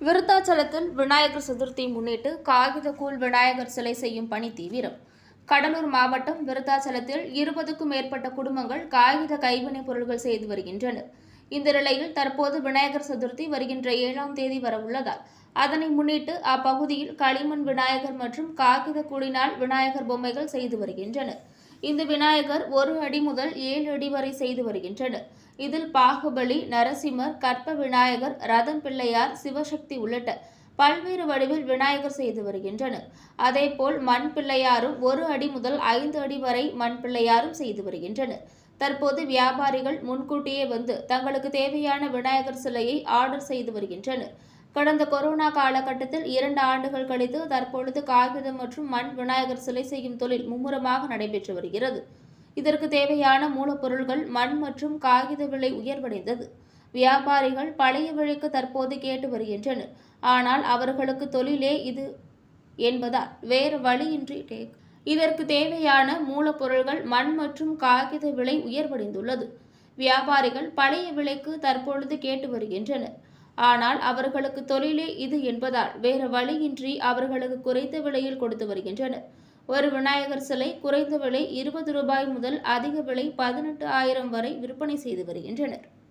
விருத்தாச்சலத்தில் விநாயகர் சதுர்த்தி முன்னிட்டு காகித கூழ் விநாயகர் சிலை செய்யும் பணி தீவிரம். கடலூர் மாவட்டம் விருத்தாச்சலத்தில் இருபதுக்கும் மேற்பட்ட குடும்பங்கள் காகித கைவினைப் பொருட்கள் செய்து வருகின்றனர். இந்த நிலையில் தற்போது விநாயகர் சதுர்த்தி வருகின்ற ஏழாம் தேதி வரவுள்ளதால் அதனை முன்னிட்டு அப்பகுதியில் களிமண் விநாயகர் மற்றும் காகித கூழினால் விநாயகர் பொம்மைகள் செய்து வருகின்றனர். இந்த விநாயகர் ஒரு அடி முதல் ஏழு அடி வரை செய்து வருகின்றனர். இதில் பாகுபலி நரசிம்மர் கற்ப விநாயகர் ரதம் பிள்ளையார் சிவசக்தி உள்ளிட்ட பல்வேறு வடிவில் விநாயகர் செய்து வருகின்றனர். அதேபோல் மண் பிள்ளையாரும் ஒரு அடி முதல் ஐந்து அடி வரை மண் பிள்ளையாரும் செய்து வருகின்றனர். தற்போது வியாபாரிகள் முன்கூட்டியே வந்து தங்களுக்கு தேவையான விநாயகர் சிலையை ஆர்டர் செய்து வருகின்றனர். கடந்த கொரோனா காலகட்டத்தில் இரண்டு ஆண்டுகள் கழித்து தற்பொழுது காகிதம் மற்றும் மண் விநாயகர் சிலை செய்யும் தொழில் மும்முரமாக நடைபெற்று வருகிறது. இதற்கு தேவையான மூலப்பொருள்கள் மண் மற்றும் காகித விலை உயர்வடைந்தது. வியாபாரிகள் பழைய விலைக்கு தற்போது கேட்டு வருகின்றனர். ஆனால் அவர்களுக்கு தொழிலே இது என்பதால் வேறு வழியின்றி இதற்கு தேவையான மூலப்பொருள்கள் மண் மற்றும் காகித விலை உயர்வடைந்துள்ளது. வியாபாரிகள் பழைய விலைக்கு தற்பொழுது கேட்டு வருகின்றனர். ஆனால் அவர்களுக்கு தொழிலே இது என்பதால் வேறு வழியின்றி அவர்களுக்கு குறைந்த விலையில் கொடுத்து வருகின்றனர். ஒரு விநாயகர் சிலை குறைந்த விலை இருபது ரூபாய் முதல் அதிக விலை பதினெட்டு ஆயிரம் வரை விற்பனை செய்து வருகின்றனர்.